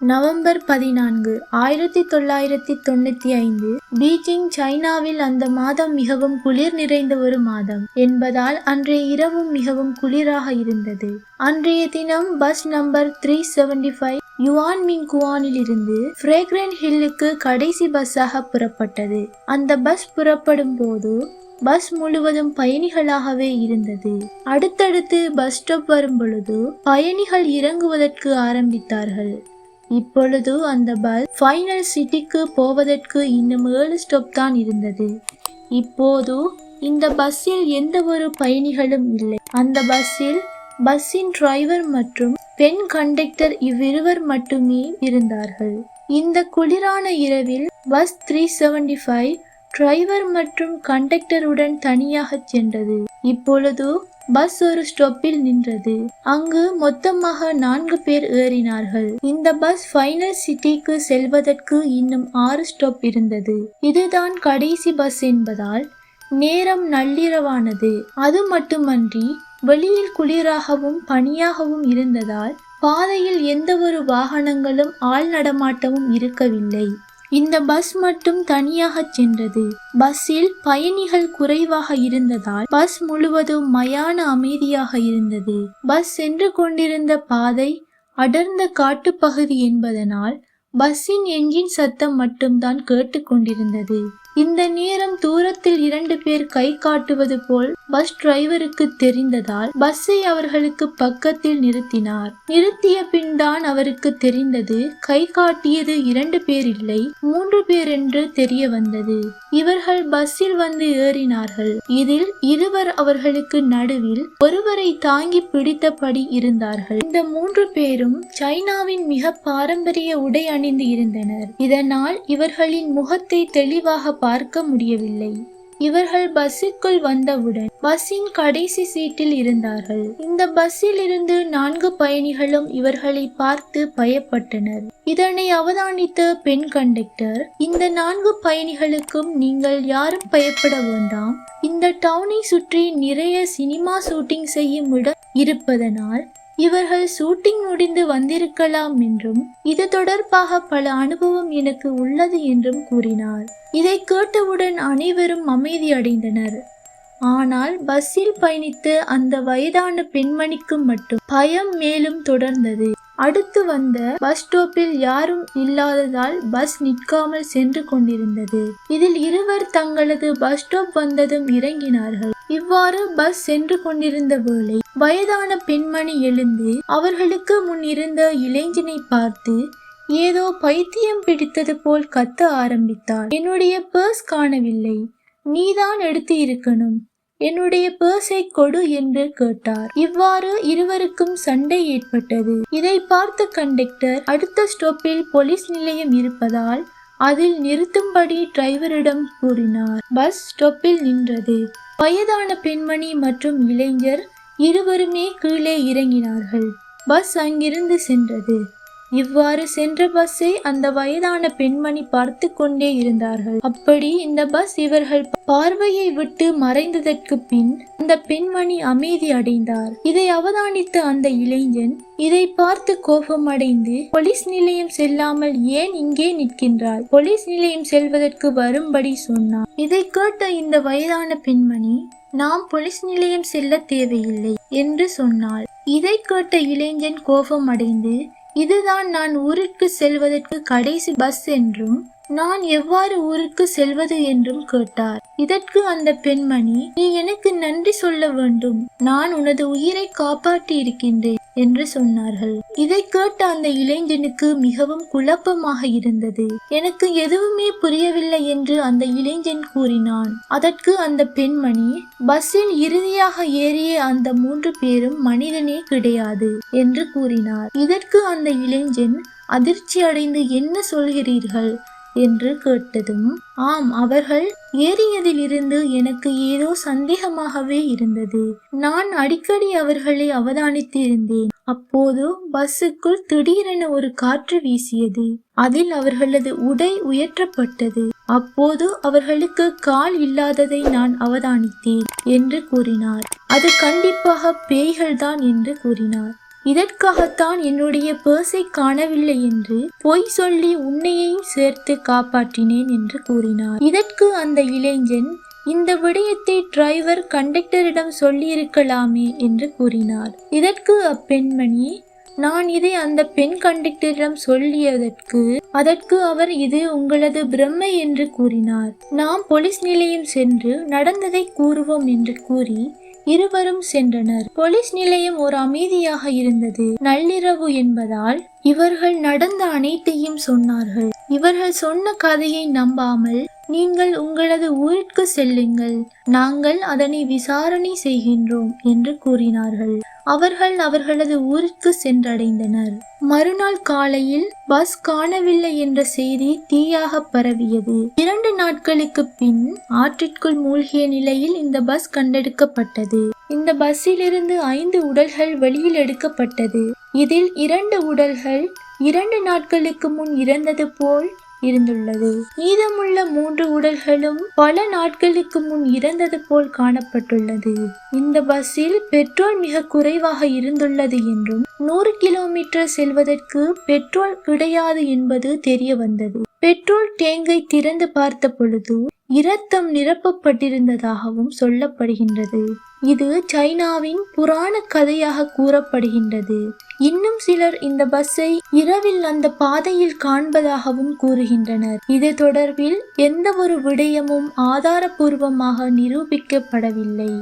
November பதினான்கு ஆயிரத்தி தொள்ளாயிரத்தி தொண்ணூத்தி ஐந்து. பீஜிங் சைனாவில் அந்த மாதம் மிகவும் குளிர் நிறைந்த ஒரு மாதம் என்பதால் அன்றைய இரவும் மிகவும் குளிராக இருந்தது. அன்றைய தினம் bus number three seventy five Yuan மின் குவானில் இருந்து ஃப்ரேக்ரன் ஹில்லுக்கு கடைசி பஸ்ஸாக புறப்பட்டது. அந்த பஸ் புறப்படும் போது பஸ் முழுவதும் பயணிகளாகவே இருந்தது. அடுத்தடுத்து பஸ் ஸ்டாப் வரும் பொழுது பயணிகள் இறங்குவதற்கு ஆரம்பித்தார்கள். இப்பொழுது அந்த பஸ் ஃபைனல் சிட்டிக்கு போவதற்கு இன்னும் ஏழு ஸ்டாப் தான் இருந்தது. இப்போது இந்த பஸ்ஸில் எந்த ஒரு பயணிகளும் இல்லை. அந்த பஸ்ஸில் பஸ்ஸின் டிரைவர் மற்றும் பெண் கண்டக்டர் இவ்விருவர் மட்டுமே இருந்தார்கள். இந்த குளிரான இரவில் bus three seventy five driver மற்றும் கண்டக்டருடன் தனியாக சென்றது. இப்பொழுது பஸ் ஒரு ஸ்டாப்பில் நின்றது. அங்கு மொத்தமாக நான்கு பேர் ஏறினார்கள். இந்த பஸ் ஃபைனல் சிட்டிக்கு செல்வதற்கு இன்னும் ஆறு ஸ்டாப் இருந்தது. இதுதான் கடைசி பஸ் என்பதால் நேரம் நள்ளிரவானது. அது மட்டுமன்றி வெளியில் குளிராகவும் பனியாகவும் இருந்ததால் பாதையில் எந்த ஒரு வாகனங்களும் ஆள் நடமாட்டமும் இருக்கவில்லை. இந்த பஸ் மட்டும் தனியாக சென்றது. பஸ்ஸில் பயணிகள் குறைவாக இருந்ததால் பஸ் முழுவதும் மயான அமைதியாக இருந்தது. பஸ் சென்று கொண்டிருந்த பாதை அடர்ந்த காட்டுப்பகுதி என்பதனால் பஸ்ஸின் என்ஜின் சத்தம் மட்டும்தான் கேட்டுக்கொண்டிருந்தது இந்த நேரம் தூரத்தில் இரண்டு பேர் கை காட்டுவது போல் பஸ் டிரைவருக்கு தெரிந்ததால் பஸ்ஸை அவர்களுக்கு பக்கத்தில் நிறுத்தினார். நிறுத்திய பின் தான் அவருக்கு தெரிந்தது கை காட்டியது இரண்டு பேர் இல்லை மூன்று பேர் என்று தெரிய வந்தது. இவர்கள் பஸ்ஸில் வந்து ஏறினார்கள். இதில் இருவர் அவர்களுக்கு நடுவில் ஒருவரை தாங்கி பிடித்தபடி இருந்தார்கள். இந்த மூன்று பேரும் சைனாவின் மிக பாரம்பரிய உடை அணிந்து இருந்தனர். இதனால் இவர்களின் முகத்தை தெளிவாக பார்க்க முடியவில்லை. இவர்கள் பஸ்ஸுக்குள் வந்தவுடன் பஸ்ஸின் கடைசி சீட்டில் இருந்தார்கள். இந்த பஸ்ஸில் இருந்து நான்கு பயணிகளும் இவர்களை பார்த்து பயப்பட்டனர். இதனை அவதானித்த பெண் கண்டக்டர் இந்த நான்கு பயணிகளுக்கும் நீங்கள் யாரும் பயப்பட வேண்டாம். இந்த டவுனை சுற்றி நிறைய சினிமா ஷூட்டிங் செய்யும் இடம் இருப்பதனால் இவர்கள் ஷூட்டிங் முடிந்து வந்திருக்கலாம் என்றும் இது தொடர்பாக பல அனுபவம் எனக்கு உள்ளது என்றும் கூறினார். இதை கேட்டவுடன் அனைவரும் அமைதி அடைந்தனர். ஆனால் பஸ்ஸில் பயணித்த அந்த வயதான பெண்மணிக்கு மட்டும் பயம் மேலும் தொடர்ந்தது. அடுத்து வந்த பஸ் ஸ்டாப்பில் யாரும் இல்லாததால் பஸ் நிற்காமல் சென்று கொண்டிருந்தது. இதில் இருவர் தங்களது பஸ் ஸ்டாப் வந்ததும் இறங்கினார்கள். இவ்வாறு பஸ் சென்று கொண்டிருந்த வேளை வயதான பெண்மணி எழுந்து அவர்களுக்கு முன் இருந்த இளைஞனை பார்த்து ஏதோ பைத்தியம் பிடித்தது போல் கத்த ஆரம்பித்தார் என்னுடைய பர்ஸ் காணவில்லை. நீதான் எடுத்து இருக்கணும். என்னுடைய பர்ஸை கொடு என்று கேட்டார். இவ்வாறு இருவருக்கும் சண்டை ஏற்பட்டது. இதை பார்த்த கண்டக்டர் அடுத்த ஸ்டாப்பில் போலீஸ் நிலையம் இருப்பதால் அதில் நிறுத்தும்படி டிரைவரிடம் கூறினார். பஸ் ஸ்டாப்பில் நின்றது. வயதான பெண்மணி மற்றும் இளைஞர் இருவருமே கீழே இறங்கினார்கள். பஸ் அங்கிருந்து சென்றது. இவ்வாறு சென்ற பஸ்ஸை அந்த வயதான பெண்மணி பார்த்து கொண்டே இருந்தார்கள். அப்படி இந்த பஸ் இவர்கள் பார்வையை விட்டு மறைந்ததற்கு பின் அந்த பெண்மணி அமைதி அடைந்தார். இதை அவதானித்த அந்த இளைஞன் இதை பார்த்து கோபமடைந்து போலீஸ் நிலையம் செல்லாமல் ஏன் இங்கே நிற்கின்றாய்? போலீஸ் நிலையம் செல்வதற்கு வரும்படி சொன்னார் இதை கேட்ட இந்த வயதான பெண்மணி நாம் போலீஸ் நிலையம் செல்ல தேவையில்லை என்று சொன்னாள். இதை கேட்ட இளைஞன் கோபம் அடைந்து இதுதான் நான் ஊருக்கு செல்வதற்கு கடைசி பஸ் என்றும் நான் எவ்வாறு ஊருக்கு செல்வது என்றும் கேட்டார். இதற்கு அந்த பெண்மணி நீ எனக்கு நன்றி சொல்ல வேண்டும். நான் உனது உயிரை காப்பாற்றி இருக்கின்றேன் என்று சொன்னார்கள். இதை கேட்ட அந்த இளைஞனுக்கு மிகவும் குழப்பமாக இருந்தது. எனக்கு எதுவுமே புரியவில்லை என்று அந்த இளைஞன் கூறினான். அதற்கு அந்த பெண்மணி பஸ்ஸில் இறுதியாக ஏறிய அந்த மூன்று பேரும் மனிதனே கிடையாது என்று கூறினார். இதற்கு அந்த இளைஞன் அதிர்ச்சி அடைந்து என்ன சொல்கிறீர்கள்? என்று கேட்டதும் ஆம் அவர்கள் ஏறியதிலிருந்து எனக்கு ஏதோ சந்தேகமாகவே இருந்தது. நான் அடிக்கடி அவர்களை அவதானித்து இருந்தேன் அப்போது பஸ்ஸுக்குள் திடீரென ஒரு காற்று வீசியது. அதில் அவர்களது உடை உயர்த்தப்பட்டது. அப்போது அவர்களுக்கு கால் இல்லாததை நான் அவதானித்தேன் என்று கூறினார். அது கண்டிப்பாக பேய்கள்தான் என்று கூறினார். இதற்காகத்தான் என்னுடைய பேர்ஸை காணவில்லை என்று பொய் சொல்லி உன்னையை சேர்த்து காப்பாற்றினேன் என்று கூறினார். இதற்கு அந்த இளைஞன் இந்த விடயத்தை டிரைவர் கண்டக்டரிடம் சொல்லியிருக்கலாமே என்று கூறினார். இதற்கு அப்பெண்மணி நான் இதை அந்த பெண் கண்டக்டரிடம் சொல்லியதற்கு அதற்கு அவர் இது உங்களது பிரம்மை என்று கூறினார். நாம் போலீஸ் நிலையம் சென்று நடந்ததை கூறுவோம் என்று கூறி இருவரும் சென்றனர். போலீஸ் நிலையம் ஒரு அமைதியாக இருந்தது. நள்ளிரவு என்பதால் இவர்கள் நடந்த அனைத்தையும் சொன்னார்கள். இவர்கள் சொன்ன கதையை நம்பாமல் நீங்கள் உங்களது ஊருக்கு செல்லுங்கள். நாங்கள் அதனை விசாரணை செய்கின்றோம் என்று கூறினார்கள். அவர்கள் அவர்களது ஊருக்கு சென்றடைந்தனர். மறுநாள் காலையில் பஸ் காணவில்லை என்ற செய்தி தீயாக பரவியது. இரண்டு நாட்களுக்கு பின் ஆற்றிற்குள் மூழ்கிய நிலையில் இந்த பஸ் கண்டெடுக்கப்பட்டது. இந்த பஸ்ஸிலிருந்து ஐந்து உடல்கள் வெளியில் எடுக்கப்பட்டது. இதில் இரண்டு உடல்கள் இரண்டு நாட்களுக்கு முன் இறந்தது போல் இருந்துள்ளது. மீதமுள்ள மூன்று உடல்களும் பல நாட்களுக்கு முன் இறந்தது போல் காணப்பட்டுள்ளது. இந்த பஸ்ஸில் பெட்ரோல் மிக குறைவாக இருந்துள்ளது என்றும் நூறு கிலோமீட்டர் செல்வதற்கு பெட்ரோல் கிடையாது என்பது தெரிய வந்தது பெட்ரோல் டேங்கை திறந்து பார்த்த பொழுது இரத்தம் நிரப்பப்பட்டிருந்ததாகவும் சொல்லப்படுகின்றது. இது சைனாவின் புராண கதையாக கூறப்படுகின்றது. இன்னும் சிலர் இந்த பஸ்ஸை இரவில் அந்த பாதையில் காண்பதாகவும் கூறுகின்றனர். இது தொடர்பில் எந்த ஒரு விடயமும் ஆதாரபூர்வமாக நிரூபிக்கப்படவில்லை.